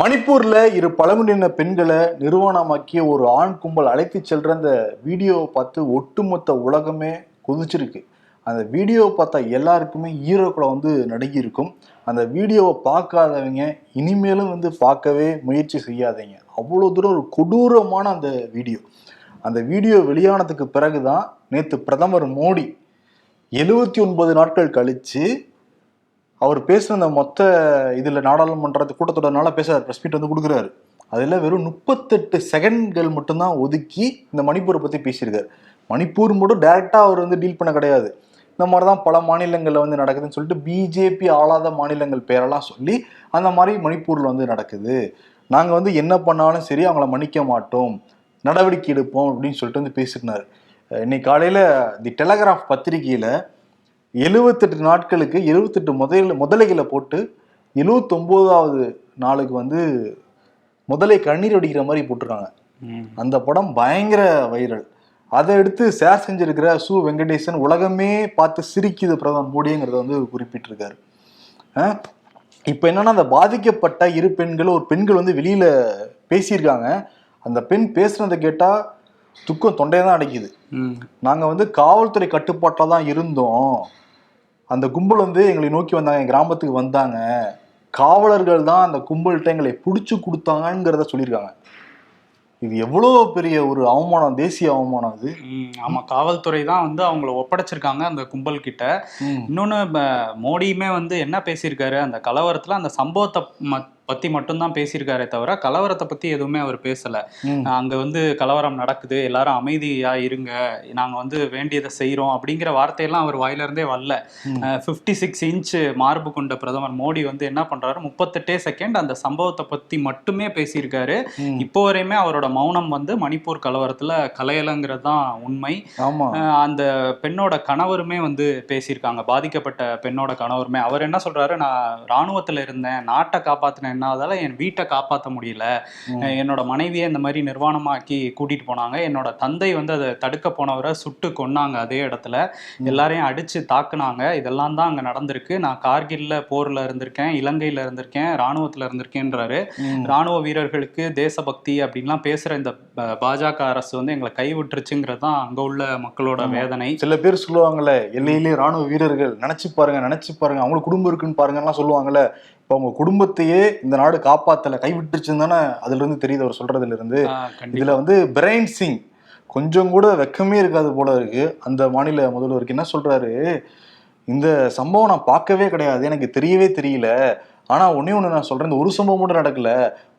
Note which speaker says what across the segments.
Speaker 1: மணிப்பூர்ல இரு பழங்குடியின பெண்களை நிறுவனமாக்கிய ஒரு ஆண் கும்பல் அழைத்து செல்ற அந்த வீடியோவை பார்த்து ஒட்டுமொத்த உலகமே கொதிச்சிருக்கு. அந்த வீடியோவை பார்த்தா எல்லாருக்குமே ஈரோக்குள்ள வந்து நடுங்கி இருக்கும் அந்த வீடியோவை பார்க்காதவங்க இனிமேலும் வந்து பார்க்கவே முயற்சி செய்யாதீங்க. அவ்வளோ தூரம் ஒரு கொடூரமான அந்த வீடியோ. அந்த வீடியோ வெளியானதுக்கு பிறகுதான் நேற்று பிரதமர் மோடி எழுவத்தி ஒன்பது நாட்கள் கழித்து அவர் பேசுன அந்த மொத்த இதில் நாடாளுமன்ற கூட்டத்தொடர்னால பேச ப்ரெஸ் மீட் வந்து கொடுக்குறாரு. அதில் வெறும் முப்பத்தெட்டு செகண்ட்கள் மட்டும்தான் ஒதுக்கி இந்த மணிப்பூரை பற்றி பேசியிருக்காரு. மணிப்பூர் மட்டும் டேரெக்டாக அவர் வந்து டீல் பண்ண கிடையாது. இந்த மாதிரி தான் பல மாநிலங்களில் வந்து நடக்குதுன்னு சொல்லிட்டு பிஜேபி ஆளாத மாநிலங்கள் பேரெல்லாம் சொல்லி அந்த மாதிரி மணிப்பூரில் வந்து நடக்குது. நாங்கள் வந்து என்ன பண்ணாலும் சரி அவங்கள மன்னிக்க மாட்டோம். நடவடிக்கை எடுப்போம் அப்படின்னு சொல்லிட்டு வந்து பேசினார் இன்னைக்கு காலையில் தி டெலகிராஃப் பத்திரிகையில் எழுவத்தெட்டு நாட்களுக்கு எழுவத்தெட்டு முதல முதலைகளை போட்டு எழுவத்தொம்போதாவது நாளுக்கு வந்து முதலை கண்ணீர் வடிக்கிற மாதிரி போட்டிருக்காங்க. அந்த படம் பயங்கர வைரல். அதை எடுத்து ஷேர் செஞ்சிருக்கிற சு. வெங்கடேசன் உலகமே பார்த்து சிரிக்குது பிரதமர் மோடிங்கிறத வந்து குறிப்பிட்டிருக்காரு. இப்போ என்னன்னா அந்த பாதிக்கப்பட்ட இரு பெண்கள் ஒரு பெண்கள் வந்து வெளியில பேசியிருக்காங்க. அந்த பெண் பேசுனதை கேட்டா துக்கம் தொண்டையை தான் அடைக்குது.
Speaker 2: ம்.
Speaker 1: நாங்க வந்து காவல்துறை கட்டுப்பாட்டில் தான் இருந்தோம். அந்த கும்பல் வந்து எங்களை நோக்கி வந்தாங்க என் கிராமத்துக்கு வந்தாங்க. காவலர்கள் தான் அந்த கும்பல்கிட்ட எங்களை பிடிச்சு கொடுத்தாங்கங்கிறத சொல்லியிருக்காங்க. இது எவ்வளோ பெரிய ஒரு அவமானம் தேசிய அவமானம் அது.
Speaker 2: ம், ஆமா காவல்துறை தான் வந்து அவங்கள ஒப்படைச்சிருக்காங்க அந்த கும்பல் கிட்ட ப- மோடியுமே வந்து என்ன பேசியிருக்காரு அந்த கலவரத்துல அந்த சம்பவத்தை பத்தி மட்டும்தான் பேசியிருக்காரே தவிர கலவரத்தை பத்தி எதுவுமே அவர் பேசல. அங்க வந்து கலவரம் நடக்குது எல்லாரும் அமைதியா இருங்க நாங்க வந்து வேண்டியதை செய்றோம் அப்படிங்கிற வார்த்தையெல்லாம் அவர் வாயில இருந்தே வரல. ஃபிஃப்டி சிக்ஸ் இன்ச் மார்பு கொண்ட பிரதமர் மோடி வந்து என்ன பண்றாரு முப்பத்தெட்டே செகண்ட் அந்த சம்பவத்தை பத்தி மட்டுமே பேசியிருக்காரு. இப்போ வரையுமே அவரோட மௌனம் வந்து மணிப்பூர் கலவரத்துல கலையலங்கிறது தான் உண்மை அந்த பெண்ணோட கணவருமே வந்து பேசியிருக்காங்க பாதிக்கப்பட்ட பெண்ணோட கணவருமே அவர் என்ன சொல்றாரு நான் ராணுவத்துல இருந்தேன் நாட்டை காப்பாத்தின என்னாதால என் வீட்டை காப்பாற்ற முடியல. என்னோட மனைவியை இந்த மாதிரி நிர்வாணமாக்கி கூட்டிட்டு போனாங்க. என்னோட தந்தை வந்து அதை தடுக்க போனவரை சுட்டு கொன்னாங்க அதே இடத்துல. எல்லாரையும் அடிச்சு தாக்குனாங்க. இதெல்லாம் தான் அங்க நடந்திருக்கு. நான் கார்கில்ல போர்ல இருந்திருக்கேன் இலங்கையில இருந்திருக்கேன் ராணுவத்துல இருந்திருக்கேன்றாரு. ராணுவ வீரர்களுக்கு தேசபக்தி அப்படின்லாம் பேசுற இந்த பாஜக அரசு வந்து எங்களை கைவிட்டுருச்சுங்கிறது தான் அங்க உள்ள மக்களோட வேதனை.
Speaker 1: சில பேர் சொல்லுவாங்கல்ல எல்லையிலே ராணுவ வீரர்கள் நினைச்சு பாருங்க நினைச்சு பாருங்க அவங்களுக்கு குடும்பம் இருக்குன்னு பாருங்கலாம் சொல்லுவாங்கல்ல இப்போ அவங்க குடும்பத்தையே இந்த நாடு காப்பாத்தல கைவிட்டுருச்சுன்னு தானே அதுல இருந்து தெரியுது அவர் சொல்றதுல இருந்து இதுல வந்து பிரைன் சிங் கொஞ்சம் கூட வெக்கமே இருக்காது போல இருக்கு. அந்த மாநில முதல்வருக்கு என்ன சொல்றாரு? இந்த சம்பவம் நான் பார்க்கவே கிடையாது எனக்கு தெரியவே தெரியல. ஆனா ஒண்ணே ஒண்ணு நான் சொல்றேன் இந்த ஒரு சம்பவம் மட்டும் நடக்கல.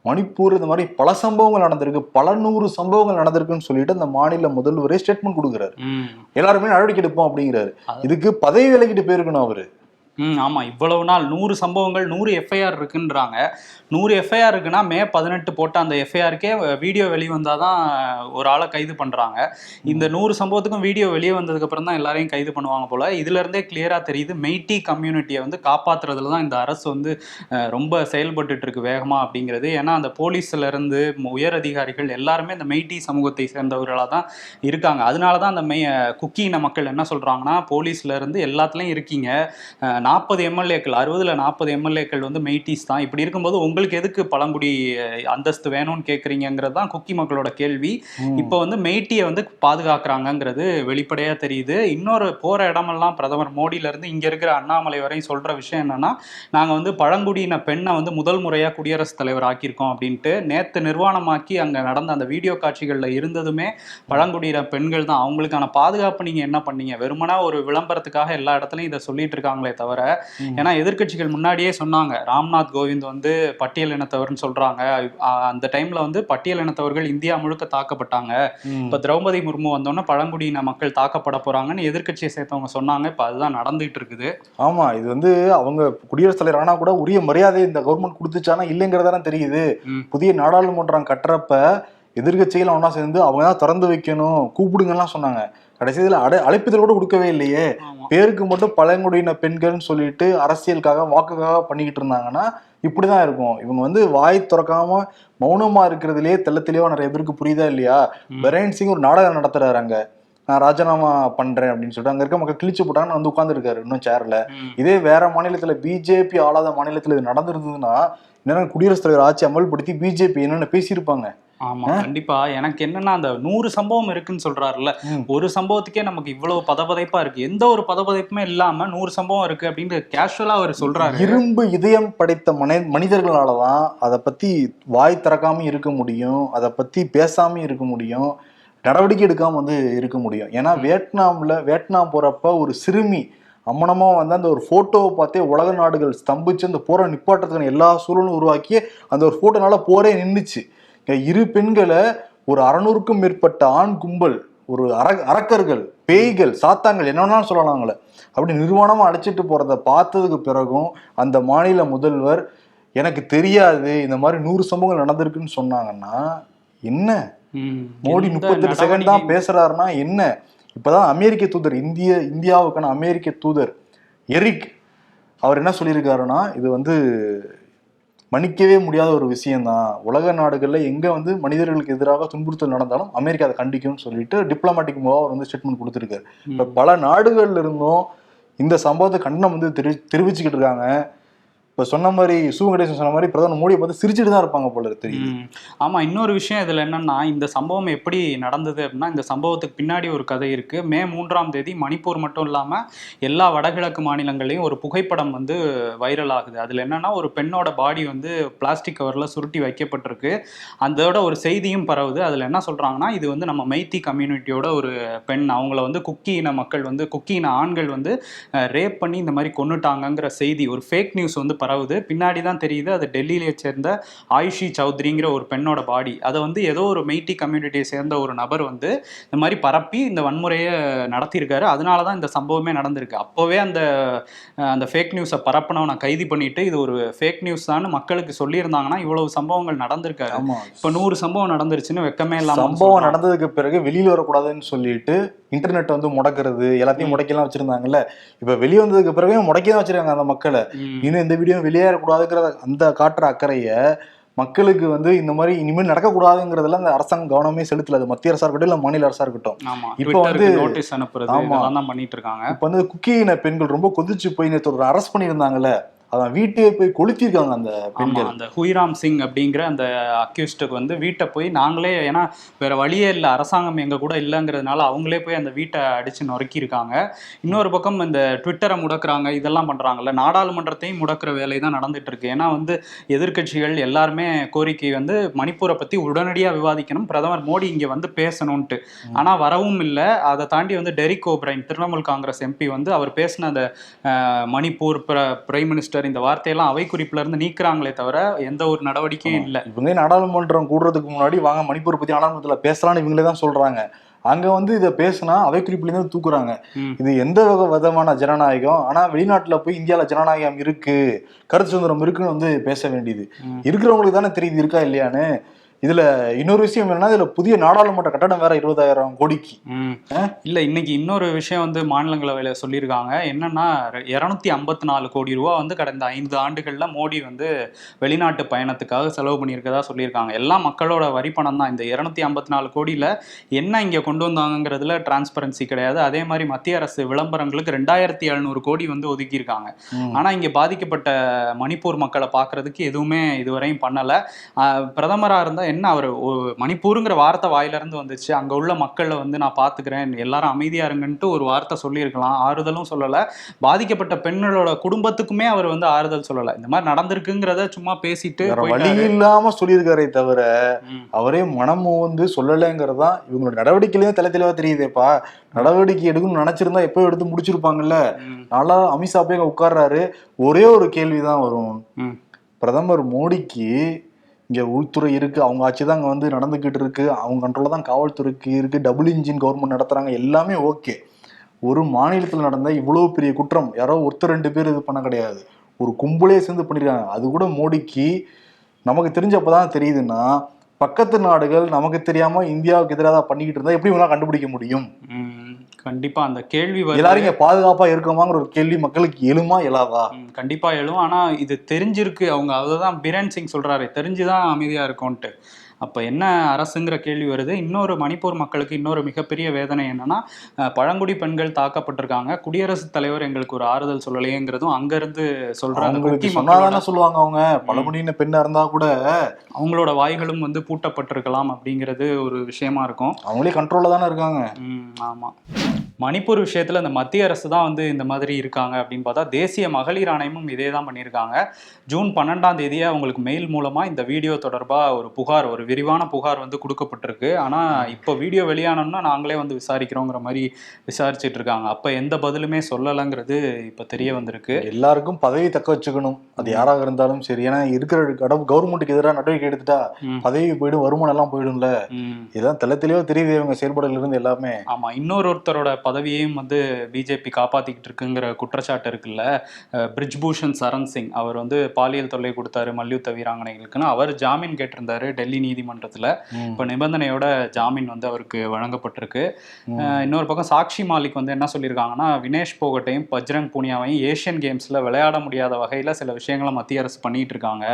Speaker 1: மணிப்பூர் இந்த மாதிரி பல சம்பவங்கள் நடந்திருக்கு பல நூறு சம்பவங்கள் நடந்திருக்குன்னு சொல்லிட்டு அந்த மாநில முதல்வரே ஸ்டேட்மெண்ட் கொடுக்குறாரு. எல்லாருமே நடவடிக்கை எடுப்போம் அப்படிங்கிறாரு. இதுக்கு பதவி விலகிட்டு போயிருக்கணும் அவரு.
Speaker 2: ம் ஆமா. இவ்வளவு நாள் நூறு சம்பவங்கள் நூறு எஃப்ஐஆர் இருக்குன்றாங்க. நூறு எஃப்ஐஆர் இருக்குன்னா மே பதினெட்டு போட்ட அந்த எஃப்ஐஆருக்கே வீடியோ வெளியே வந்தாதான் ஒரு ஆளை கைது பண்றாங்க. இந்த நூறு சம்பவத்துக்கும் வீடியோ வெளியே வந்ததுக்கு அப்புறம் தான் எல்லாரையும் கைது பண்ணுவாங்க போல. இதுல இருந்தே கிளியரா தெரியுது மெய்டி கம்யூனிட்டியை வந்து காப்பாத்துறதுல தான் இந்த அரசு வந்து ரொம்ப செயல்பட்டுட்டு இருக்கு வேகமா அப்படிங்கிறது. ஏன்னா அந்த போலீஸ்ல இருந்து உயர் அதிகாரிகள் எல்லாருமே இந்த மெய்டி சமூகத்தை சேர்ந்தவர்களாக தான் இருக்காங்க. அதனால தான் அந்த மெய் குக்கி இன மக்கள் என்ன சொல்றாங்கன்னா போலீஸ்ல இருந்து எல்லாத்துலயும் இருக்கீங்க. நாற்பது எம்எல்ஏக்கள் அறுபதுல நாற்பது எம்எல்ஏக்கள் வந்து மெய்டிஸ் தான். இப்படி இருக்கும்போது உங்களுக்கு எதுக்கு பழங்குடி அந்தஸ்து வேணும்னு கேட்குறீங்கிறது தான் குக்கி மக்களோட கேள்வி. இப்போ வந்து மெய்ட்டியை வந்து பாதுகாக்கிறாங்கங்கிறது வெளிப்படையா தெரியுது. இன்னொரு போற இடமெல்லாம் பிரதமர் மோடியில இருந்து இங்க இருக்கிற அண்ணாமலை வரையும் சொல்ற விஷயம் என்னன்னா நாங்க வந்து பழங்குடியின பெண்ணை வந்து முதல் முறையா குடியரசுத் தலைவர் ஆக்கியிருக்கோம் அப்படின்ட்டு நேத்து நிர்வாணமாக்கி அங்க நடந்த அந்த வீடியோ காட்சிகள்ல இருந்ததுமே பழங்குடியின பெண்கள் தான். அவங்களுக்கான பாதுகாப்பு நீங்க என்ன பண்ணீங்க? வெறுமனா ஒரு விளம்பரத்துக்காக எல்லா இடத்துலயும் இதை சொல்லிட்டு இருக்காங்களே தவிர
Speaker 1: ம்.
Speaker 2: ஏன்னா எதிர்க்கட்சிகள் முன்னாடியே சொன்னாங்க ராம்நாத் கோவிந்த் வந்து பட்டியல் இனத்தவர்னு சொல்றாங்க அந்த டைம்ல வந்து பட்டியல் இனத்தவர்கள் இந்தியா முழுக்க தாக்கப்பட்டாங்க. இப்ப திரௌபதி முர்மு வந்தோடனே பழங்குடியின மக்கள் தாக்கப்பட போறாங்கன்னு எதிர்க்கட்சியை சேர்த்தவங்க சொன்னாங்க இப்ப அதுதான் நடந்துட்டு இருக்குது
Speaker 1: ஆமா இது வந்து அவங்க குடியரசுத் தலைவர் ஆனா கூட உரிய மரியாதை இந்த கவர்மெண்ட் கொடுத்துச்சானா இல்லைங்கிறதான தெரியுது. புதிய நாடாளுமன்றம் கட்டுறப்ப எதிர்கட்சிகள் ஒன்றா சேர்ந்து அவங்க தான் திறந்து வைக்கணும் கூப்பிடுங்கலாம் சொன்னாங்க கடைசியில் அடை அழைப்புதல் கூட கொடுக்கவே இல்லையே. பேருக்கு மட்டும் பழங்குடியின பெண்கள்னு சொல்லிட்டு அரசியலுக்காக வாக்குக்காக பண்ணிக்கிட்டு இருந்தாங்கன்னா இப்படிதான் இருக்கும் இவங்க வந்து வாய் திறக்காம மௌனமா இருக்கிறதுலயே தெள்ள தெளிவா நிறைய பேருக்கு புரியுதா இல்லையா. பெரேன் சிங் ஒரு நாடகம் நடத்துறாரு அங்க நான் ராஜினாமா பண்றேன் அப்படின்னு சொல்லிட்டு அங்க இருக்க மக்கள் கிழிச்சு போட்டாங்கன்னு வந்து உட்காந்துருக்காரு இன்னும் சேர்ல. இதே வேற மாநிலத்துல பிஜேபி ஆளாத மாநிலத்துல இது நடந்திருந்ததுன்னா என்னன்னா குடியரசுத் தலைவர் ஆட்சி அமல்படுத்தி பிஜேபி என்னென்ன பேசியிருப்பாங்க?
Speaker 2: ஆமா கண்டிப்பா. எனக்கு என்னன்னா அந்த நூறு சம்பவம் இருக்குன்னு சொல்றாருல்ல. ஒரு சம்பவத்துக்கே நமக்கு இவ்வளவு பதபதைப்பா இருக்கு. எந்த ஒரு பதபதைப்புமே இல்லாம நூறு சம்பவம் இருக்கு அப்படின்னு கேஷுவலா அவர் சொல்றாரு.
Speaker 1: இரும்பு இதயம் படைத்த மனி மனிதர்களால தான் அதை பத்தி வாய் திறக்காம இருக்க முடியும் அதை பத்தி பேசாம இருக்க முடியும் நடவடிக்கை எடுக்காம வந்து இருக்க முடியும். ஏன்னா வியட்நாம்ல வியட்நாம் போறப்ப ஒரு சிறுமி அம்மனமா வந்து அந்த ஒரு போட்டோவை பார்த்தே உலக நாடுகள் ஸ்தம்பிச்சு அந்த போரை நிப்பாட்டத்துக்கான எல்லா சூழலும் உருவாக்கி அந்த ஒரு போட்டோனால போரே நின்றுச்சு இரு பெண்களை ஒரு அறநூறுக்கும் மேற்பட்ட ஆண் கும்பல் ஒரு அர அரக்கர்கள் பேய்கள் சாத்தாங்கள் என்ன வேணாலும் சொல்லலாங்களே அப்படி நிர்வாணமா அழைச்சிட்டு போறத பார்த்ததுக்கு பிறகும் அந்த மாநில முதல்வர் எனக்கு தெரியாது இந்த மாதிரி நூறு சம்பவங்கள் நடந்திருக்குன்னு சொன்னாங்கன்னா என்ன. மோடி முப்பத்தெட்டு செகண்ட் தான் பேசுறாருன்னா என்ன? இப்பதான் அமெரிக்க தூதர் இந்திய இந்தியாவுக்கான அமெரிக்க தூதர் எரிக் அவர் என்ன சொல்லியிருக்காருன்னா இது வந்து மன்னிக்கவே முடியாத ஒரு விஷயம்தான். உலக நாடுகள்ல எங்க வந்து மனிதர்களுக்கு எதிராக துன்புறுத்தல் நடந்தாலும் அமெரிக்கா அதை கண்டிக்கும்னு சொல்லிட்டு டிப்ளமேட்டிக் மூவா அவர் வந்து ஸ்டேட்மெண்ட் கொடுத்திருக்காரு. இப்ப பல நாடுகள்ல இருந்தும் இந்த சம்பவத்தை கண்டனம் வந்து தெரி தெரிவிச்சுக்கிட்டு இருக்காங்க. இப்ப சொன்ன மாதிரி சு கணேசன் சொன்ன மாதிரி பிரதமர் மோடியை பார்த்து சிரிச்சுட்டு தான் இருப்பாங்க போல தெரியும்
Speaker 2: ஆமாம் ஆமா இன்னொரு விஷயம் இதுல என்னன்னா இந்த சம்பவம் எப்படி நடந்தது அப்படின்னா இந்த சம்பவத்துக்கு பின்னாடி ஒரு கதை இருக்கு. மே மூன்றாம் தேதி மணிப்பூர் மட்டும் இல்லாம எல்லா வடகிழக்கு மாநிலங்களையும் ஒரு புகைப்படம் வந்து வைரல் ஆகுது. அதுல என்னன்னா ஒரு பெண்ணோட பாடி வந்து பிளாஸ்டிக் கவர்ல சுருட்டி வைக்கப்பட்டிருக்கு. அதோட ஒரு செய்தியும் பரவுது. அதுல என்ன சொல்றாங்கன்னா இது வந்து நம்ம மைத்தி கம்யூனிட்டியோட ஒரு பெண். அவங்கள வந்து குக்கி இன மக்கள் வந்து குக்கி இன ஆண்கள் வந்து ரேப் பண்ணி இந்த மாதிரி கொன்னுட்டாங்கங்கிற செய்தி ஒரு ஃபேக் நியூஸ் வந்து பரவுது. பின்னாடி தான் தெரியுது அது டெல்லியிலே சேர்ந்த ஆயுஷி சௌத்ரிங்கிற ஒரு பெண்ணோட பாடி அதை வந்து ஏதோ ஒரு மெய்ட்டி கம்யூனிட்டியை சேர்ந்த ஒரு நபர் வந்து இந்த மாதிரி பரப்பி இந்த வன்முறையை நடத்தியிருக்காரு. அதனால தான் இந்த சம்பவமே நடந்திருக்கு. அப்போவே அந்த அந்த ஃபேக் நியூஸை பரப்பினவனை கைது பண்ணிட்டு இது ஒரு ஃபேக் நியூஸ் தான் மக்களுக்கு சொல்லியிருந்தாங்கன்னா இவ்வளவு சம்பவங்கள் நடந்திருக்காரு இப்போ நூறு சம்பவம் நடந்துருச்சுன்னு வெக்கமே இல்லாம
Speaker 1: சம்பவம் நடந்ததுக்கு பிறகு வெளியில வரக்கூடாதுன்னு சொல்லிட்டு இன்டர்நெட் வந்து முடக்கிறது எல்லாத்தையும் முடக்கலாம் வச்சிருந்தாங்கல்ல? இப்ப வெளிய வந்ததுக்கு பிறகு முடக்கி தான் வச்சிருக்காங்க அந்த மக்களை. இன்னும் இந்த வீடியோ வெளியேறக்கூடாதுங்கிற அந்த காட்டுற அக்கறைய மக்களுக்கு வந்து இந்த மாதிரி இனிமேல் நடக்கக்கூடாதுங்கிறதுல அந்த அரசாங்கம் கவனமே செலுத்தல. அது மத்திய அரசா இருக்கட்டும் இல்ல மாநில அரசா இருக்கட்டும். இப்போ வந்து-
Speaker 2: நோட்டீஸ் அனுப்புறது
Speaker 1: ஆமா.
Speaker 2: பண்ணிட்டு இருக்காங்க.
Speaker 1: இப்ப வந்து குக்கியின பெண்கள் ரொம்ப கொதிச்சு போய் நேற்று அரெஸ்ட் பண்ணியிருந்தாங்கல்ல? அதான் வீட்டையே போய் கொளுத்திருக்காங்க அந்த பெண்கள்.
Speaker 2: அந்த ஹுய்ராம் சிங் அப்படிங்கிற அந்த அக்யூஸ்டுக்கு வந்து வீட்டை போய் நாங்களே ஏன்னா வேற வழியே இல்லை அரசாங்கம் எங்க கூட இல்லைங்கிறதுனால அவங்களே போய் அந்த வீட்டை அடிச்சு நொறுக்கியிருக்காங்க. இன்னொரு பக்கம் இந்த ட்விட்டரை முடக்குறாங்க இதெல்லாம் பண்றாங்கல்ல நாடாளுமன்றத்தையும் முடக்குற வேலை தான் நடந்துட்டு இருக்கு ஏன்னா வந்து எதிர்க்கட்சிகள் எல்லாருமே கோரிக்கை வந்து மணிப்பூரை பத்தி உடனடியா விவாதிக்கணும் பிரதமர் மோடி இங்க வந்து பேசணும்ட்டு ஆனா வரவும் இல்லை. அதை தாண்டி வந்து டெரிக் ஓப்ரைன் திரிணாமுல் காங்கிரஸ் எம்பி வந்து அவர் பேசின அந்த மணிப்பூர் பிரைம் மினிஸ்டர் இந்த வார்த்தையெல்லாம் அவை குறிப்புல இருந்து நீக்குறாங்களே தவிர எந்த ஒரு நடவடிக்கையும் இல்லை.
Speaker 1: இவங்க நாடாளுமன்றம் கூடுறதுக்கு முன்னாடி வாங்க மணிப்பூர் பத்தி நாடாளுமன்றத்துல பேசலாம்னு இவங்களே தான் சொல்றாங்க. அங்க வந்து இதை பேசினா அவை குறிப்பிலேருந்து இருந்து தூக்குறாங்க. இது எந்த வகை விதமான ஜனநாயகம்? ஆனா வெளிநாட்டுல போய் இந்தியால ஜனநாயகம் இருக்கு கருத்து சுதந்திரம் இருக்குன்னு வந்து பேச வேண்டியது. இருக்கிறவங்களுக்கு தானே தெரியுது இருக்கா இல்லையான்னு? இதுல இன்னொரு விஷயம் என்னன்னா இதுல புதிய நாடாளுமன்ற கட்டடம் வேற இருபதாயிரம் கோடிக்கு?
Speaker 2: இல்ல இன்னைக்கு இன்னொரு விஷயம் வந்து மாநிலங்களவையில சொல்லியிருக்காங்க. என்னன்னா இருநூத்தி ஐம்பத்தி நாலு கோடி ரூபா வந்து கடந்த ஐந்து ஆண்டுகள்ல மோடி வந்து வெளிநாட்டு பயணத்துக்காக செலவு பண்ணியிருக்கதா சொல்லியிருக்காங்க. எல்லாம் மக்களோட வரி பணம் தான். இந்த இருநூத்தி ஐம்பத்தி நாலு கோடியில என்ன இங்க கொண்டு வந்தாங்கங்கிறதுல டிரான்ஸ்பரன்சி கிடையாது. அதே மாதிரி மத்திய அரசு விளம்பரங்களுக்கு ரெண்டாயிரத்தி எழுநூறு கோடி வந்து ஒதுக்கியிருக்காங்க. ஆனா இங்க பாதிக்கப்பட்ட மணிப்பூர் மக்களை பார்க்கறதுக்கு எதுவுமே இதுவரையும் பண்ணல. பிரதமரா இருந்தா என்ன அவர் மணிப்பூருங்கிற வார்த்தை வாயில இருந்து வந்துச்சு. அங்க உள்ள மக்களை வந்து நான் பாத்துக்கிறேன். எல்லாரும் அமைதியா இருங்கன்ட்டு ஒரு வார்த்தை சொல்லியிருக்கலாம். ஆறுதலும் சொல்லல. பாதிக்கப்பட்ட பெண்களோட குடும்பத்துக்குமே அவர் வந்து ஆறுதல் சொல்லல. இந்த மாதிரி நடந்திருக்குங்கிறத சும்மா பேசிட்டு
Speaker 1: வழி
Speaker 2: போயிட்டாரு.
Speaker 1: இல்லாம சொல்லியிருக்காரே தவிர. அவரே மனம் வந்து சொல்லலைங்கிறது தான் இவங்களோட நடவடிக்கையிலேயே தலை தெளிவா தெரியுதேப்பா. நடவடிக்கை எடுக்கணும்னு நினைச்சிருந்தா எப்போ எடுத்து முடிச்சிருப்பாங்கல்ல. நல்லா அமித்ஷா போய் உட்கார்றாரு. ஒரே ஒரு கேள்விதான் வரும்.
Speaker 2: ம்.
Speaker 1: பிரதமர் மோடிக்கு இங்கே உள்துறை இருக்குது அவங்க ஆட்சி தான் அங்கே வந்து நடந்துக்கிட்டு இருக்குது அவங்க கண்ட்ரோலில் தான் காவல்துறைக்கு இருக்குது டபுள் இன்ஜின் கவர்மெண்ட் நடத்துகிறாங்க எல்லாமே ஓகே ஒரு மாநிலத்தில் நடந்த இவ்வளோ பெரிய குற்றம் யாரோ ஒருத்தர் ரெண்டு பேர் இது பண்ண கிடையாது. ஒரு கும்பலே சேர்ந்து பண்ணிடுறாங்க அது கூட மோடிக்கு நமக்கு தெரிஞ்சப்போ தான் தெரியுதுன்னா பக்கத்து நாடுகள் நமக்கு தெரியாமல் இந்தியாவுக்கு எதிராக பண்ணிக்கிட்டு இருந்தால் எப்படி இவங்களாம் கண்டுபிடிக்க முடியும்?
Speaker 2: கண்டிப்பா அந்த கேள்வி.
Speaker 1: எல்லாரும் இங்க பாதுகாப்பா இருக்கோமாங்கிற ஒரு கேள்வி மக்களுக்கு எழுமா எழாதா?
Speaker 2: கண்டிப்பா எழும். ஆனா இது தெரிஞ்சிருக்கு. அவங்க அதுதான் பிரேன் சிங் சொல்றாரு தெரிஞ்சுதான் அமைதியா இருக்கும்ட்டு அப்ப என்ன அரசுங்கிற கேள்வி வருது. இன்னொரு மணிப்பூர் மக்களுக்கு இன்னொரு மிகப்பெரிய வேதனை என்னன்னா பழங்குடி பெண்கள் தாக்கப்பட்டிருக்காங்க. குடியரசுத் தலைவர் எங்களுக்கு ஒரு ஆறுதல் சொல்லலையேங்கிறதும் அங்க இருந்து சொல்றாங்க
Speaker 1: சொல்லுவாங்க அவங்க. பழங்குடியின பெண்ணா இருந்தா கூட
Speaker 2: அவங்களோட வாய்களும் வந்து பூட்டப்பட்டிருக்கலாம் அப்படிங்கிறது ஒரு விஷயமா இருக்கும்.
Speaker 1: அவங்களே கண்ட்ரோல்ல தானே இருக்காங்க.
Speaker 2: ஆமா. மணிப்பூர் விஷயத்துல இந்த மத்திய அரசு தான் வந்து இந்த மாதிரி இருக்காங்க அப்படின்னு பார்த்தா தேசிய மகளிர் ஆணையமும் இதே தான் பண்ணியிருக்காங்க. ஜூன் பன்னெண்டாம் தேதியே அவங்களுக்கு மெயில் மூலமா இந்த வீடியோ தொடர்பா ஒரு புகார் ஒரு விரிவான புகார் வந்து கொடுக்கப்பட்டிருக்கு. ஆனா இப்போ வீடியோ வெளியானோம்னா நாங்களே வந்து விசாரிக்கிறோங்கிற மாதிரி விசாரிச்சுட்டு இருக்காங்க. அப்ப எந்த பதிலுமே சொல்லலைங்கிறது இப்ப தெரிய வந்திருக்கு.
Speaker 1: எல்லாருக்கும் பதவி தக்க வச்சுக்கணும். அது யாராக இருந்தாலும் சரி. ஏன்னா இருக்கிற கடவு கவர்மெண்ட்டுக்கு எதிராக நடவடிக்கை எடுத்துட்டா. பதவி போயிடும் வருமானம் எல்லாம் போயிடும்ல. இதெல்லாம் தெள்ள தெளிவா தெரியுது இவங்க செயல்பாடுல இருந்து எல்லாமே
Speaker 2: ஆமா. இன்னொரு ஒருத்தரோட பதவியையும் வந்து பிஜேபி காப்பாத்திக்கிட்டு இருக்குங்கிற குற்றச்சாட்டு இருக்குல்ல அஹ் பிரிஜ் பூஷன் சரண் சிங் அவர் வந்து பாலியல் தொல்லை கொடுத்தாரு மல்யுத்த வீராங்கனைகளுக்குன்னு. அவர் ஜாமீன் கேட்டிருந்தாரு டெல்லி நீதிமன்றத்துல. இப்ப நிபந்தனையோட ஜாமீன் வந்து அவருக்கு வழங்கப்பட்டிருக்கு. இன்னொரு பக்கம் சாக்ஷி மாலிக் வந்து என்ன சொல்லியிருக்காங்கன்னா வினேஷ் போகட்டையும் பஜ்ரங் பூனியாவையும் ஏஷியன் கேம்ஸ்ல விளையாட முடியாத வகையில சில விஷயங்களை மத்திய அரசு பண்ணிட்டு இருக்காங்க.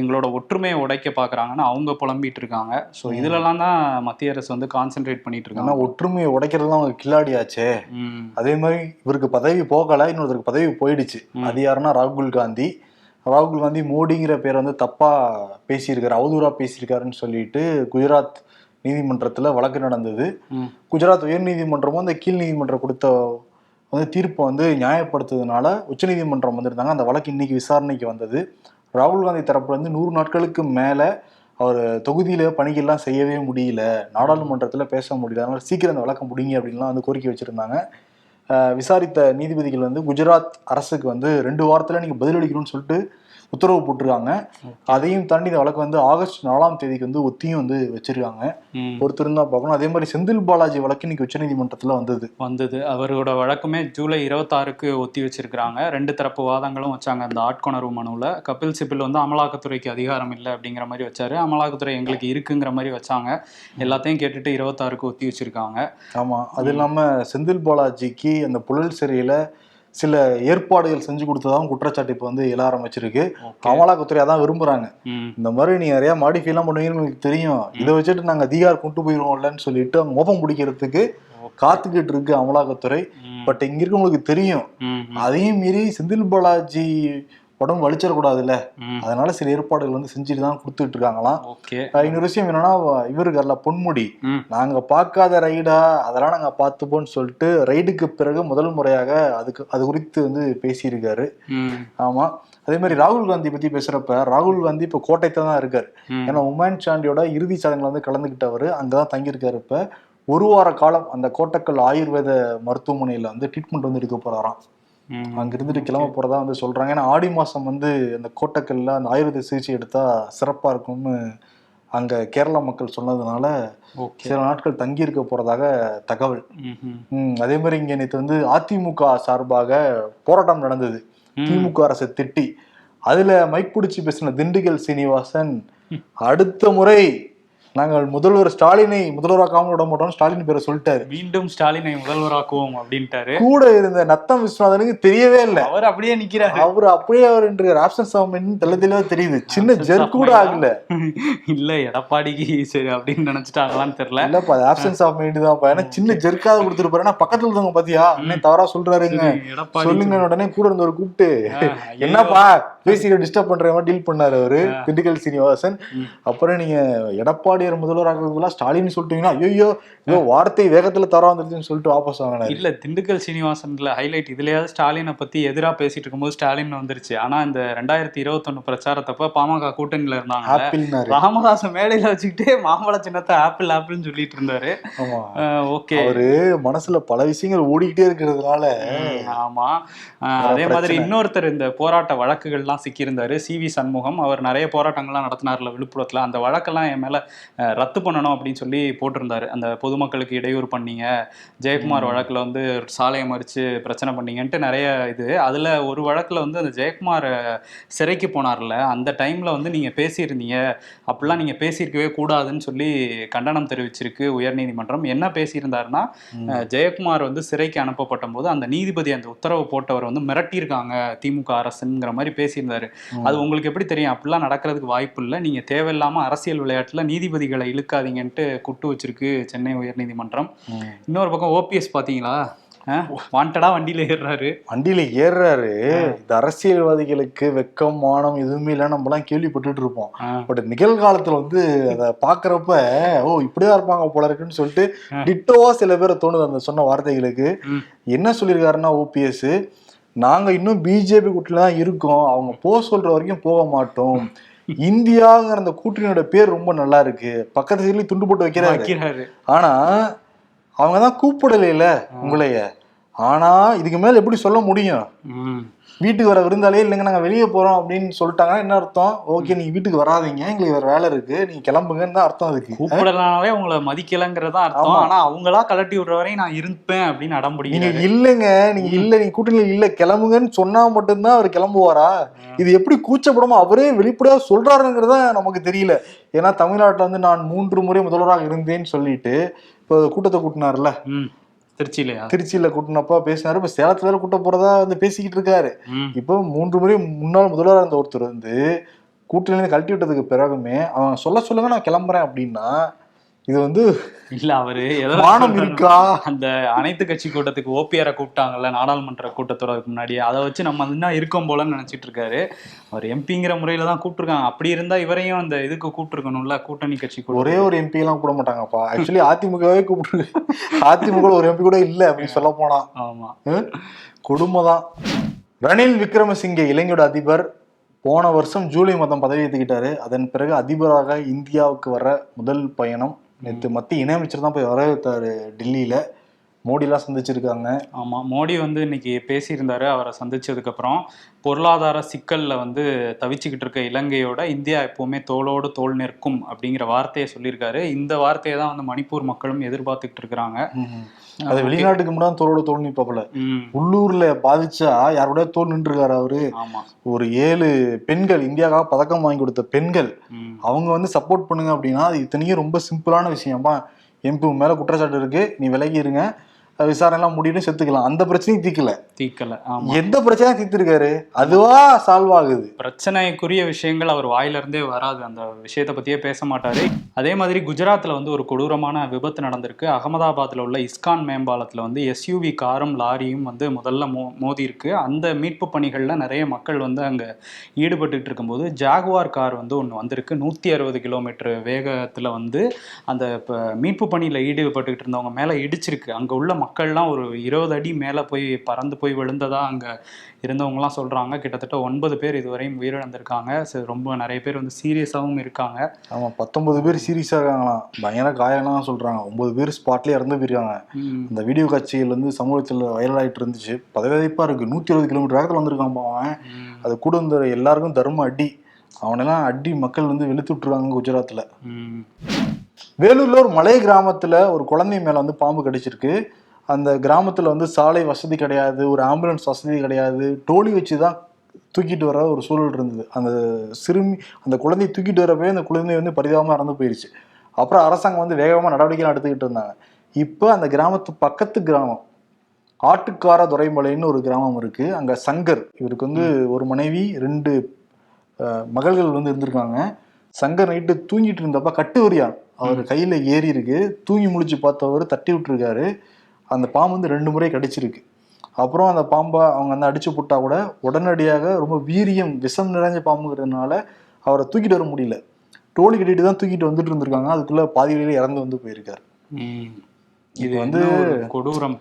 Speaker 2: எங்களோட ஒற்றுமையை உடைக்க பாக்குறாங்கன்னு அவங்க புலம்பிட்டு இருக்காங்க ஸோ இதுலலாம் தான் மத்திய அரசு வந்து கான்சென்ட்ரேட் பண்ணிட்டு இருக்காங்க.
Speaker 1: ஒற்றுமையை உடைக்கிறதுலாம் அவங்க கில்லாடியாச்சே
Speaker 2: ம்,
Speaker 1: அதே மாதிரி இவருக்கு பதவி போகல இன்னொருத்தருக்கு பதவி போயிடுச்சு. அது யாருன்னா ராகுல் காந்தி. ராகுல் காந்தி மோடிங்கிற பேர் வந்து தப்பா பேசியிருக்காரு அவதூறா பேசியிருக்காருன்னு சொல்லிட்டு குஜராத் நீதிமன்றத்துல வழக்கு நடந்தது. குஜராத் உயர் நீதிமன்றமும் அந்த கீழ் நீதிமன்றம் கொடுத்த வந்து தீர்ப்பை வந்து நியாயப்படுத்துறதுனால உச்சநீதிமன்றம் வந்திருந்தாங்க. அந்த வழக்கு இன்னைக்கு விசாரணைக்கு வந்தது. ராகுல் காந்தி தரப்புல இருந்து நூறு நாட்களுக்கு மேல அவர் தொகுதியில பணிகள்லாம் செய்யவே முடியல. நாடாளுமன்றத்தில் பேச முடியல. அதனால சீக்கிரம் அந்த வழக்கம் முடிங்க அப்படின்லாம் வந்து கோரிக்கை வச்சிருந்தாங்க. விசாரித்த நீதிபதிகள் வந்து குஜராத் அரசுக்கு வந்து ரெண்டு வாரத்தில் நீங்கள் பதிலளிக்கணும்னு சொல்லிட்டு உத்தரவு போட்டிருக்காங்க. அதையும் தாண்டி இந்த வழக்கு வந்து ஆகஸ்ட் நாலாம் தேதிக்கு வந்து ஒத்தியும் வந்து வச்சிருக்காங்க. ஒருத்தர் தான் பார்க்கணும். அதே மாதிரி செந்தில் பாலாஜி வழக்கு இன்னைக்கு உச்சநீதிமன்றத்துல வந்தது.
Speaker 2: வந்தது. அவரோட வழக்குமே ஜூலை இருபத்தாறுக்கு ஒத்தி வச்சிருக்கிறாங்க. ரெண்டு தரப்பு வாதங்களும் வச்சாங்க அந்த ஆட்கொணர்வு மனுவில். கபில் சிபில் வந்து அமலாக்கத்துறைக்கு அதிகாரம் இல்லை அப்படிங்கிற மாதிரி வச்சாரு. அமலாக்கத்துறை எங்களுக்கு இருக்குங்கிற மாதிரி வச்சாங்க. எல்லாத்தையும் கேட்டுட்டு இருபத்தாறுக்கு ஒத்தி வச்சிருக்காங்க.
Speaker 1: ஆமா. அது இல்லாம செந்தில் பாலாஜிக்கு அந்த புழல் சிறையில சில ஏற்பாடுகள் செஞ்சு கொடுத்ததாகவும் குற்றச்சாட்டு இப்போ வந்து எழ ஆரம்பிச்சிருக்கு. அமலாக்கத்துறை அதான் விரும்புறாங்க. இந்த மாதிரி நீங்க நிறைய மாடிஃபை எல்லாம் பண்ணுவீங்கன்னு உங்களுக்கு தெரியும். இதை வச்சுட்டு நாங்க அதிகார் கொண்டு போயிருவோம்லன்னு சொல்லிட்டு அவங்க பிடிக்கிறதுக்கு காத்துக்கிட்டு இருக்கு அமலாக்கத்துறை பட் இங்க இருக்கவங்களுக்கு தெரியும். அதையும் மீறி செந்தில் பாலாஜி உடம்பு வலிச்சிடக்கூடாதுல்ல. அதனால சில ஏற்பாடுகள் வந்து செஞ்சுட்டு தான் கொடுத்துட்டு இருக்காங்களாம் இன்னொரு விஷயம் என்னன்னா இவரு இருக்கார்ல பொன்முடி. நாங்க பார்க்காத ரைடா அதெல்லாம் நாங்க பார்த்துப்போம்னு சொல்லிட்டு ரைடுக்கு பிறகு முதல் முறையாக அதுக்கு அது குறித்து வந்து பேசியிருக்காரு. ஆமா. அதே மாதிரி ராகுல் காந்தி பத்தி பேசுறப்ப ராகுல் காந்தி இப்ப கோட்டைத்துல தான் இருக்காரு. ஏன்னா உமன் சாண்டியோட இறுதி சடங்குல வந்து கலந்துக்கிட்டவர் அங்கதான் தங்கியிருக்காரு இப்ப. ஒரு வார காலம் அந்த கோட்டக்கல் ஆயுர்வேத மருத்துவமனையில வந்து ட்ரீட்மெண்ட் வந்து எடுக்க போறாராம்.
Speaker 2: ம்.
Speaker 1: அங்க இருந்துட்டு கிளம்ப போறதா வந்து சொல்றாங்க. ஏன்னா ஆடி மாசம் வந்து அந்த கோட்டக்கல்ல அந்த ஆயுர்வேத சிகிச்சை எடுத்தா சிறப்பா இருக்கும்னு அங்க கேரளா மக்கள் சொன்னதுனால சில நாட்கள் தங்கி இருக்க போறதாக தகவல். அதே மாதிரி இங்க நேற்று வந்து அதிமுக சார்பாக போராட்டம் நடந்தது. திமுக அரசை திட்டி. அதுல மைக் பிடிச்சி பேசின திண்டுக்கல் சீனிவாசன் அடுத்த முறை நாங்கள் முதல்வர் ஸ்டாலினை முதல்வராக்காம விட மாட்டோம் ஸ்டாலின் பேரை சொல்லிட்டாரு.
Speaker 2: மீண்டும் ஸ்டாலினை முதல்வராக்குவோம் அப்படின்ட்டாரு.
Speaker 1: கூட இருந்த நத்தம் விஸ்வநாதனுக்கு தெரியவே இல்லை.
Speaker 2: அவர் அப்படியே நிக்கிறாரு.
Speaker 1: அவர் அப்படியே அவர் என்று ஆப்சன்ஸ் ஆகும் தெள்ள தெளிவா தெரியுது. சின்ன ஜெர் கூட ஆகல.
Speaker 2: இல்ல எடப்பாடிக்கு சரி அப்படின்னு நினைச்சிட்டாங்களான்னு தெரியல.
Speaker 1: இல்லப்பா ஆப்சன்ஸ் ஆஃப் மைண்ட் தான் ஏன்னா சின்ன ஜெர்க்காக கொடுத்துருப்பாரு ஏன்னா பக்கத்துல இருந்தவங்க பாத்தியா? அண்ணன் தவறா சொல்றாருங்க
Speaker 2: எடப்பாடி
Speaker 1: சொல்லுங்க உடனே கூட இருந்தவர் கூப்பிட்டு. என்னப்பா பேசி டிஸ்டர்ப் பண்ற மாதிரி டீல் பண்ணாரு அவரு. திண்டுக்கல் சீனிவாசன். அப்புறம் நீங்க எடப்பாடியார் முதல்வர் ஆகிறதுக்குலாம் ஸ்டாலின் சொல்லிட்டீங்கன்னா ஐயோ ஐயோ வார்த்தை வேகத்துல தர வந்துருச்சுன்னு சொல்லிட்டு வாபஸ் வாங்கினாரு.
Speaker 2: இல்ல திண்டுக்கல் சீனிவாசன்ல ஹைலைட் இதுலயாவது ஸ்டாலினை பத்தி எதிரா பேசிட்டு இருக்கும்போது ஸ்டாலின் வந்துருச்சு. ஆனா இந்த ரெண்டாயிரத்தி இருபத்தொன்னு பிரச்சாரத்தப்ப பாமக கூட்டணியில இருந்தாங்க ராமதாசன் மேடையில வச்சுக்கிட்டே மாம்பழ சின்னத்தை ஆப்பிள் ஆப்பிள்னு சொல்லிட்டு இருந்தாரு. ஓகே.
Speaker 1: அவரு மனசுல பல விஷயங்கள் ஓடிக்கிட்டே இருக்கிறதுனால
Speaker 2: ஆமா. அதே மாதிரி. இன்னொருத்தர் இந்த போராட்ட வழக்குகள்லாம் சிக்கியிருந்தாரு. C V Shanmugam. அவர் நிறைய போராட்டங்கள்லாம் நடத்தினார்ல விழுப்புரத்துல. அந்த வழக்கெல்லாம் என் மேல ரத்து பண்ணணும் அப்படின்னு சொல்லி போட்டிருந்தாரு. அந்த பொதுமக்களுக்கு இடையூறு பண்ணீங்க. ஜெயக்குமார் வழக்குல வந்து சாலையை மறிச்சு பிரச்சனை பண்ணீங்கன்ட்டு நிறைய இது. அதுல ஒரு வழக்குல வந்து அந்த ஜெயக்குமார் சிறைக்கு போனார்ல. அந்த டைம்ல வந்து நீங்க பேசியிருந்தீங்க. அப்படிலாம் நீங்க பேசியிருக்கவே கூடாதுன்னு சொல்லி கண்டனம் தெரிவிச்சிருக்கு உயர்நீதிமன்றம். என்ன பேசியிருந்தாருன்னா ஜெயக்குமார் வந்து சிறைக்கு அனுப்பப்பட்ட போது அந்த நீதிபதி அந்த உத்தரவு போட்டவர் வந்து மிரட்டியிருக்காங்க திமுக அரசுங்கிற மாதிரி பேசியிருந்தாரு. அது உங்களுக்கு எப்படி தெரியும்? அப்படிலாம் நடக்கிறதுக்கு வாய்ப்பு இல்லை. நீங்க தேவையில்லாம அரசியல் விளையாட்டுல நீதிபதி நீதிபதிகளை இழுக்காதீங்கன்ட்டு குட்டு வச்சிருக்கு சென்னை உயர்நீதிமன்றம். இன்னொரு பக்கம் ஓபிஎஸ் பாத்தீங்களா? வாண்டடா வண்டியில ஏறுறாரு.
Speaker 1: வண்டியில ஏறுறாரு. இந்த அரசியல்வாதிகளுக்கு வெக்கம் மானம் எதுவுமே இல்லை நம்மலாம் கேள்விப்பட்டுட்டு இருப்போம். பட் நிகழ்காலத்துல வந்து அதை பாக்குறப்ப ஓ இப்படிதான் இருப்பாங்க போல இருக்குன்னு சொல்லிட்டு டிட்டோவா சில பேரை தோணுது அந்த சொன்ன வார்த்தைகளுக்கு. என்ன சொல்லியிருக்காருன்னா ஓபிஎஸ் நாங்க இன்னும் பிஜேபி கூட்டில தான் இருக்கோம். அவங்க போக சொல்ற வரைக்கும் போக மாட்டோம். இந்தியாங்கிற அந்த கூட்டணியோட பேர் ரொம்ப நல்லா இருக்கு. பக்கத்து சைட்லயும் துண்டு போட்டு வைக்கிறாரு. ஆனா அவங்க தான் கூப்பிடலைல உங்களைய. ஆனா இதுக்கு மேல எப்படி சொல்ல முடியும். வீட்டுக்கு வர விருந்தாலே இல்லைங்க நாங்க வெளியே போறோம் அப்படின்னு சொல்லிட்டாங்கன்னா என்ன அர்த்தம்? ஓகே நீங்க வீட்டுக்கு வராதீங்க எங்களுக்கு வேற வேலை இருக்கு நீங்க கிளம்புங்கன்னு தான் அர்த்தம் அதுக்கு.
Speaker 2: கூப்பிடலனாலே உங்களை மதிக்கலங்கிறதா அர்த்தம்.
Speaker 1: ஆமா.
Speaker 2: ஆனா அவங்களா கலட்டி விடுற வரையும் நான் இருப்பேன் அப்படின்னு அடம்
Speaker 1: நீங்க
Speaker 2: பிடிக்கிறாரு.
Speaker 1: இல்லைங்க நீங்க இல்ல நீங்க கூட்டணியில இல்ல கிளம்புங்கன்னு சொன்னா மட்டும்தான் அவர் கிளம்புவாரா? இது எப்படி கூச்சப்படாம அவரே வெளிப்படையா சொல்றாருங்கிறத நமக்கு தெரியல. ஏன்னா தமிழ்நாட்டுல வந்து நான் மூன்று முறை முதல்வராக இருந்தேன்னு சொல்லிட்டு இப்போ கூட்டத்தை கூட்டினார்ல.
Speaker 2: திருச்சியிலையா
Speaker 1: திருச்சியில கூட்டினப்பா பேசினாரு. இப்ப சேலத்துல வேற கூட்ட போறதா வந்து பேசிக்கிட்டு இருக்காரு. இப்போ மூன்று முறை முன்னாள் முதல்வராக இருந்த ஒருத்தர் வந்து கூட்டணியில கழட்டி விட்டதுக்கு பிறகுமே அவன் சொல்ல சொல்லுங்க நான் கிளம்புறேன் அப்படின்னா இது வந்து
Speaker 2: இல்ல அவரு சொல்றாருன்னா,
Speaker 1: இருக்கா?
Speaker 2: அந்த அனைத்து கட்சி கூட்டத்துக்கு ஓபிஆரை கூப்பிட்டாங்கல்ல நாடாளுமன்ற கூட்டத்தொடருக்கு முன்னாடி. அதை வச்சு நம்ம இன்னும் இருக்கோம் போலன்னு நினைச்சிட்டு இருக்காரு. அவர் எம்பிங்கிற முறையில தான் கூப்பிட்டுருக்காங்க. அப்படி இருந்தா இவரையும் அந்த இதுக்கு கூப்பிட்டுருக்கணும்ல கூட்டணி கட்சி கூட
Speaker 1: ஒரே ஒரு எம்பி எல்லாம் கூப்பிட மாட்டாங்கப்பா. ஆக்சுவலி அதிமுகவே கூப்பிட்டு அதிமுக ஒரு எம்பி கூட இல்ல அப்படின்னு சொல்ல போனா.
Speaker 2: ஆமா.
Speaker 1: கொடுமைதான் ரணில் விக்ரமசிங்கே இலங்கையோட அதிபர் போன வருஷம் ஜூலை மாதம் பதவி ஏற்றுக்கிட்டாரு அதன் பிறகு அதிபராக இந்தியாவுக்கு வர முதல் பயணம் நேற்று மத்திய இணையமைச்சர் தான் போய் வரவேற்றாரு டெல்லியில். மோடிலாம் சந்திச்சிருக்காங்க.
Speaker 2: ஆமா மோடி வந்து இன்னைக்கு பேசியிருந்தாரு அவரை சந்திச்சதுக்கு அப்புறம் பொருளாதார சிக்கல்ல வந்து தவிச்சுக்கிட்டு இருக்க இலங்கையோட இந்தியா எப்பவுமே தோளோடு தோள் நிற்கும் அப்படிங்கிற வார்த்தையை சொல்லியிருக்காரு. இந்த வார்த்தையை தான் வந்து மணிப்பூர் மக்களும் எதிர்பார்த்துக்கிட்டு இருக்கிறாங்க.
Speaker 1: அது வெளிநாட்டுக்கு முன்னாடி தோளோட தோல் நிப்பாப்புல.
Speaker 2: ம்.
Speaker 1: உள்ளூர்ல பாதிச்சா யாரோட தோல் நின்றுருக்காரு அவரு? ஒரு ஏழு பெண்கள் இந்தியாவுக்காக பதக்கம் வாங்கி கொடுத்த பெண்கள் அவங்க வந்து சப்போர்ட் பண்ணுங்க அப்படின்னா அது இத்தனையும் ரொம்ப சிம்பிளான விஷயம்பா எம்பி மேல குற்றச்சாட்டு இருக்கு. நீ விலகி இருங்க அஹ் விசாரணை எல்லாம் முடியும் செத்துக்கலாம். அந்த பிரச்சனையும் தீக்கல
Speaker 2: தீக்கல
Speaker 1: எந்த பிரச்சனையும் தீர்த்திருக்காரு? அதுவா சால்வ் ஆகுது.
Speaker 2: பிரச்சனைக்குரிய விஷயங்கள் அவர் வாயில இருந்தே வராது. அந்த விஷயத்தை பத்தியே பேச மாட்டாரு. அதே மாதிரி குஜராத்ல வந்து ஒரு கொடூரமான விபத்து நடந்திருக்கு. அகமதாபாத்ல உள்ள இஸ்கான் மேம்பாலத்துல வந்து எஸ்யூவி காரும் லாரியும் வந்து முதல்ல மோ மோதி இருக்கு அந்த மீட்பு பணிகள்ல நிறைய மக்கள் வந்து அங்க ஈடுபட்டுட்டு இருக்கும்போது ஜாகுவார் கார் வந்து ஒன்று வந்திருக்கு. நூத்தி அறுபது கிலோமீட்டர் வேகத்துல வந்து அந்த இப்ப மீட்பு பணியில ஈடுபட்டுக்கிட்டு இருந்தவங்க மேல இடிச்சிருக்கு. அங்க உள்ள மக்கள்லாம் ஒரு இருபது அடி மேல போய் பறந்து போய் விழுந்ததா அங்க இருந்தவங்கலாம் சொல்றாங்க. கிட்டத்தட்ட ஒன்பது பேர் இதுவரையும் உயிரிழந்திருக்காங்க. ரொம்ப நிறைய பேர் வந்து சீரியஸாகவும் இருக்காங்க.
Speaker 1: ஆமா பத்தொன்பது பேர் சீரியஸா இருக்காங்களாம். பயங்கர காயம்லாம் சொல்றாங்க. ஒன்பது பேர் ஸ்பாட்லயே இறந்து போயிருக்காங்க. அந்த வீடியோ காட்சிகள் வந்து சமூகத்தில் வைரல் ஆயிட்டு இருந்துச்சு. பதவியதைப்பா இருக்கு. நூத்தி இருபது கிலோமீட்டர் வேகத்துல வந்திருக்கான் அவன். அது கூட இந்த எல்லாருக்கும் தர்ம அடி. அவனெல்லாம் அடி மக்கள் வந்து வெளுத்து விட்டுருக்காங்க குஜராத்ல.
Speaker 2: ம்,
Speaker 1: வேலூர்ல ஒரு மலை கிராமத்துல ஒரு குழந்தை மேல வந்து பாம்பு கடிச்சிருக்கு. அந்த கிராமத்துல வந்து சாலை வசதி கிடையாது ஒரு ஆம்புலன்ஸ் வசதி கிடையாது. டோலி வச்சு தான் தூக்கிட்டு வர ஒரு சூழல் இருந்தது. அந்த சிறுமி அந்த குழந்தையை தூக்கிட்டு வரப்பவே அந்த குழந்தை வந்து பரிதாபமா இறந்து போயிருச்சு. அப்புறம் அரசாங்கம் வந்து வேகமா நடவடிக்கை எடுத்துக்கிட்டு இருந்தாங்க. இப்போ அந்த கிராமத்து பக்கத்து கிராமம் ஆட்டுக்கார துறைமலைன்னு ஒரு கிராமம் இருக்கு. அங்க சங்கர் இவருக்கு வந்து ஒரு மனைவி ரெண்டு மகள்கள் வந்து இருந்திருக்காங்க. சங்கர் நைட்டு தூங்கிட்டு இருந்தப்ப கட்டுவரியான் அவர் கையில ஏறி இருக்கு. தூங்கி முழிச்சு பார்த்தவர் தட்டி விட்டுருக்காரு. அந்த பாம்பு வந்து ரெண்டு முறை கடிச்சிருக்கு. அப்புறம் அந்த பாம்பை அவங்க வந்து அடிச்சு போட்டா கூட உடனடியாக ரொம்ப வீரியம் விஷம் நிறைஞ்ச பாம்புங்கிறதுனால அவரை தூக்கிட்டு வர முடியல. டோலி கட்டிட்டு தான் தூக்கிட்டு வந்துட்டு இருந்திருக்காங்க. அதுக்குள்ள பாதி வழியில இறந்து வந்து போயிருக்காரு. இது வந்து
Speaker 2: கொடூரம்.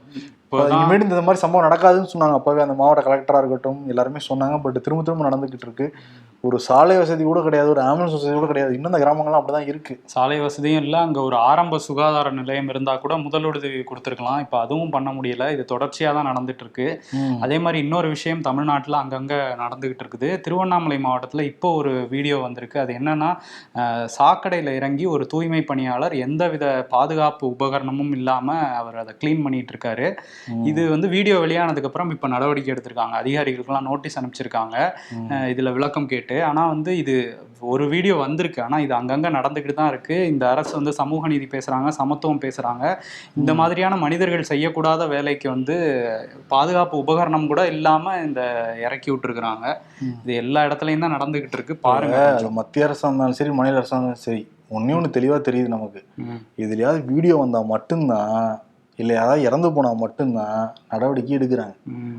Speaker 2: இப்போதான்
Speaker 1: இனிமேட்டு இந்த மாதிரி சம்பவம் நடக்காதுன்னு சொன்னாங்க. அப்பவே அந்த மாவட்ட கலெக்டரா இருக்கட்டும் எல்லாருமே சொன்னாங்க. பட் திரும்ப திரும்ப நடந்துகிட்டு இருக்கு. ஒரு சாலை வசதி கூட கிடையாது. ஒரு ஆம்புலன்ஸ் வசதி கூட கிடையாது. இன்னும் இந்த கிராமங்கள்லாம் அப்படிதான் இருக்கு.
Speaker 2: சாலை வசதியும் இல்லை. அங்கே ஒரு ஆரம்ப சுகாதார நிலையம் இருந்தால் கூட முதலுதவி கொடுத்துருக்கலாம். இப்போ அதுவும் பண்ண முடியல. இது தொடர்ச்சியாக தான் நடந்துட்டு இருக்கு. அதே மாதிரி இன்னொரு விஷயம் தமிழ்நாட்டில் அங்கங்கே நடந்துகிட்டு இருக்குது. திருவண்ணாமலை மாவட்டத்தில் இப்போ ஒரு வீடியோ வந்திருக்கு. அது என்னன்னா சாக்கடையில் இறங்கி ஒரு தூய்மை பணியாளர் எந்தவித பாதுகாப்பு உபகரணமும் இல்லாமல் அவர் அதை க்ளீன் பண்ணிட்டு இருக்காரு. இது வந்து வீடியோ வெளியானதுக்கப்புறம் இப்போ நடவடிக்கை எடுத்திருக்காங்க. அதிகாரிகளுக்கெல்லாம் நோட்டீஸ் அனுப்பிச்சிருக்காங்க. இதுல விளக்கம் கேட்டு ஆனா வந்து இது ஒரு வீடியோ வந்திருக்கு. ஆனா இது அங்கங்க நடந்துக்கிட்டு தான் இருக்கு. இந்த அரசு வந்து சமூக நீதி பேசுறாங்க சமத்துவம் பேசுறாங்க. இந்த மாதிரியான மனிதர்கள் செய்யக்கூடாத வேலைக்கு வந்து பாதுகாப்பு உபகரணம் கூட இல்லாம இந்த இறக்கி விட்டுருக்குறாங்க. இது எல்லா இடத்துலயும் தான் நடந்துகிட்டு இருக்கு. பாருங்க.
Speaker 1: மத்திய அரசா இருந்தாலும் சரி மாநில அரசா இருந்தாலும் சரி ஒன்னே ஒன்று தெளிவா தெரியுது நமக்கு. இதுலயாவது வீடியோ வந்தா மட்டும்தான் இல்லை யாராவது இறந்து போனா மட்டும்தான் நடவடிக்கை எடுக்கிறாங்க.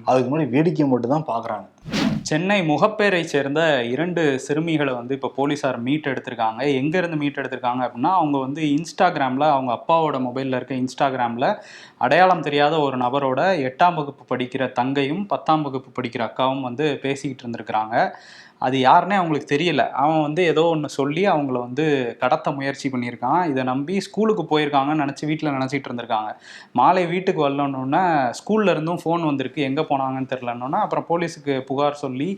Speaker 1: அதுக்கு முன்னாடி வேடிக்கை மட்டும் தான் பாக்குறாங்க
Speaker 2: சென்னை முகப்பேரை சேர்ந்த இரண்டு சிறுமிகளை வந்து இப்போ போலீஸார் மீட் எடுத்திருக்காங்க எங்கேருந்து மீட் எடுத்திருக்காங்க அப்படின்னா அவங்க வந்து இன்ஸ்டாகிராமில் அவங்க அப்பாவோட மொபைலில் இருக்க இன்ஸ்டாகிராமில் அடையாளம் தெரியாத ஒரு நபரோட எட்டாம் வகுப்பு படிக்கிற தங்கையும் பத்தாம் வகுப்பு படிக்கிற அக்காவும் வந்து பேசிக்கிட்டு இருந்திருக்கிறாங்க. அது யாருன்னே அவங்களுக்கு தெரியல. அவன் வந்து ஏதோ ஒன்று சொல்லி அவங்கள வந்து கடத்த முயற்சி பண்ணியிருக்கான். இதை நம்பி ஸ்கூலுக்கு போயிருக்காங்கன்னு நினச்சி வீட்டில் நினச்சிட்டு இருந்திருக்காங்க. மாலை வீட்டுக்கு வரலன்னொன்னே ஸ்கூல்ல இருந்தும் ஃபோன் வந்திருக்கு. எங்கே போனாங்கன்னு தெரிலன்னொன்னே அப்புறம் போலீஸுக்கு புகார் சொல்லி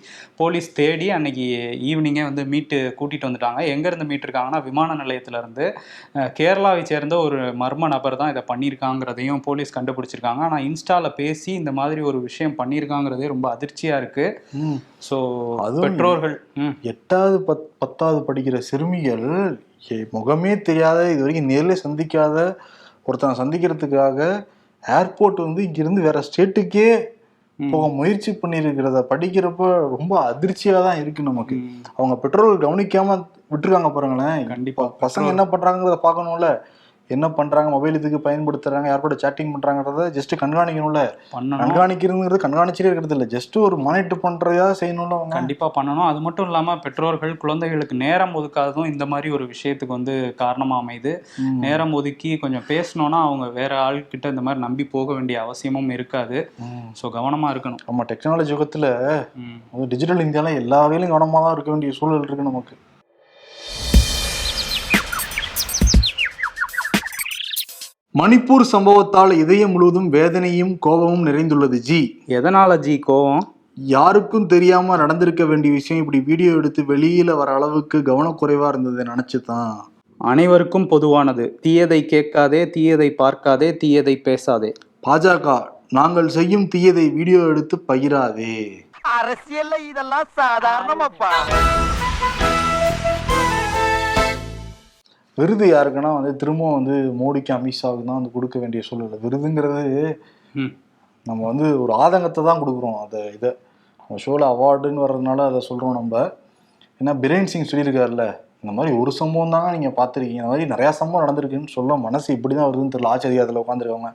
Speaker 2: போலீஸ் தேடி அன்னைக்கு ஈவினிங்கே வந்து மீட்டு கூட்டிகிட்டு வந்துட்டாங்க. எங்கேருந்து மீட் இருக்காங்கன்னா விமான நிலையத்திலேருந்து கேரளாவை சேர்ந்த ஒரு மர்ம நபர் தான் இதை பண்ணியிருக்காங்கிறதையும் போலீஸ் கண்டுபிடிச்சிருக்காங்க. ஆனால் இன்ஸ்டாவில் பேசி இந்த மாதிரி ஒரு விஷயம் பண்ணியிருக்காங்கிறதே ரொம்ப அதிர்ச்சியாக இருக்குது ஸோ
Speaker 1: அதுவும்
Speaker 2: பெற்றோர்கள்.
Speaker 1: எட்டாவது பத் பத்தாவது படிக்கிற சிறுமிகள் முகமே தெரியாத இது வரைக்கும் நேர்ல சந்திக்காத ஒருத்தனை சந்திக்கிறதுக்காக ஏர்போர்ட் வந்து இங்கிருந்து வேற ஸ்டேட்டுக்கே. போக முயற்சி பண்ணியிருக்கிறத படிக்கிறப்ப ரொம்ப அதிர்ச்சியா தான் இருக்கு நமக்கு. அவங்க பெற்றோர்கள் கவனிக்காம விட்டுருக்காங்க பாருங்களேன்.
Speaker 2: கண்டிப்பா.
Speaker 1: பசங்க என்ன பண்றாங்கிறத பார்க்கணும்ல. என்ன பண்றாங்க? மொபைல் இதுக்கு பயன்படுத்துறாங்க? யார் கூட சேட்டிங் பண்றாங்கறத ஜஸ்ட் கண்காணிக்கணும்ல. கண்காணிக்கிறதுங்கிறது கண்காணிச்சிட்டே இருக்கிறது இல்ல. ஜஸ்ட் ஒரு மானிட்டர் பண்றதா செய்யணும்ல அவங்க.
Speaker 2: கண்டிப்பா பண்ணணும். அது மட்டும் இல்லாம பெற்றோர்கள் குழந்தைகளுக்கு நேரம் ஒதுக்காததும் இந்த மாதிரி ஒரு விஷயத்துக்கு வந்து காரணமா அமையுது.
Speaker 1: ம்.
Speaker 2: நேரம் ஒதுக்கி கொஞ்சம் பேசணும்னா அவங்க வேற ஆள்கிட்ட இந்த மாதிரி நம்பி போக வேண்டிய அவசியமும் இருக்காது. ஸோ கவனமா இருக்கணும்.
Speaker 1: நம்ம டெக்னாலஜி யுகத்துல டிஜிட்டல் இந்தியால எல்லா வகையிலும் கவனமா தான் இருக்க வேண்டிய சூழல் இருக்கு நமக்கு. மணிப்பூர் சம்பவத்தால் இதயம் முழுவதும் வேதனையும் கோபமும் நிறைந்துள்ளது ஜி.
Speaker 2: எதனால ஜி கோவம்
Speaker 1: யாருக்கும் தெரியாம நடந்திருக்க வேண்டிய விஷயம் இப்படி வீடியோ எடுத்து வெளியில வர அளவுக்கு கவனக்குறைவா இருந்ததை நினைச்சுதான்
Speaker 2: அனைவருக்கும் பொதுவானது. தீயதை கேட்காதே தீயதை பார்க்காதே தீயதை பேசாதே.
Speaker 1: பாஜக நாங்கள் செய்யும் தீயதை வீடியோ எடுத்து பகிராதே.
Speaker 3: அரசியல்ல இதெல்லாம் சாதாரணமாப்பா.
Speaker 1: விருது யாருக்குன்னா வந்து திரும்பவும் வந்து மோடிக்கு அமித்ஷாவுக்கு தான் வந்து கொடுக்க வேண்டிய சூழல். விருதுங்கிறது. நம்ம வந்து ஒரு ஆதங்கத்தை தான் கொடுக்குறோம். அதை இதை. நம்ம ஷோவில் அவார்டுன்னு வர்றதுனால அதை சொல்கிறோம் நம்ம. ஏன்னா பிரேன் சிங் சொல்லியிருக்காருல்ல இந்த மாதிரி ஒரு சம்பவம் தாங்க நீங்கள் பார்த்துருக்கீங்க. இந்த மாதிரி நிறையா சம்பவம் நடந்திருக்குன்னு சொல்ல மனசு இப்படி தான் வருதுன்னு தெரியல. ஆட்சி அதிகாரத்தில் உட்காந்துருக்காங்க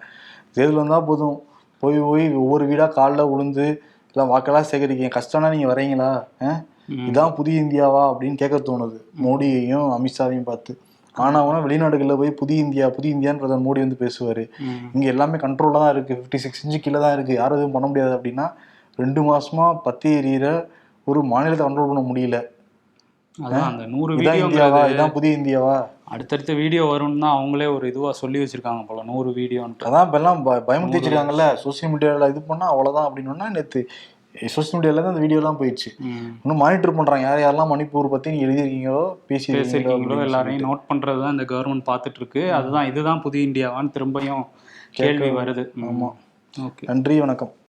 Speaker 1: தேர்தல் வந்தால் போதும். போய் போய் ஒவ்வொரு வீடாக காலில் விழுந்து எல்லாம் வாக்கெல்லாம் சேகரிக்கீங்க கஷ்டம்னா நீங்கள் வரீங்களா. இதான் புதிய இந்தியாவா? அப்படின்னு கேட்க தோணுது. மோடியையும் அமித்ஷாவையும் பார்த்து. ஆனாவனா வெளிநாடுகளில் போய் புதிய இந்தியா புதிய இந்தியான்னு பிரதமர் மோடி வந்து பேசுவார். இங்க எல்லாமே கண்ட்ரோல்ல தான் இருக்கு. ஃபிஃப்டி சிக்ஸ் இன்ச்சு கீழே தான் இருக்கு. யாரும் எதுவும் பண்ண முடியாது அப்படின்னா ரெண்டு மாசமா பத்தி எறிகிற ஒரு மாநிலத்தை கண்ட்ரோல் பண்ண முடியல.
Speaker 2: அதான் அந்த நூறு
Speaker 1: இந்தியாவா? இதான் புதிய இந்தியாவா?
Speaker 2: அடுத்தடுத்த வீடியோ வரும்னு தான் அவங்களே ஒரு இதுவா சொல்லி வச்சிருக்காங்க போல நூறு வீடியோன்ட்டு
Speaker 1: அதான் இப்ப எல்லாம் ப- பயமுறுத்தி வச்சிருக்காங்கல்ல சோசியல் மீடியால இது பண்ணா அவ்வளவுதான் அப்படின்னா நேத்து சோசியல் மீடியால தான் அந்த வீடியோலாம் போயிடுச்சு. இன்னும் மானிட்டர் பண்றாங்க. யார் யாரெல்லாம் மணிப்பூர் பத்தி நீங்க எழுதிருக்கீங்களோ பேசியிருக்கீங்களோ
Speaker 2: பேசியிருக்கீங்களோ எல்லாரையும். நோட் பண்றது தான் இந்த கவர்மெண்ட் பார்த்துட்டு இருக்கு அதுதான் இதுதான் புதிய இந்தியாவான்னு திரும்பியும் கேள்வி வருது.
Speaker 1: ஆமா.
Speaker 2: ஓகே.
Speaker 1: நன்றி வணக்கம்.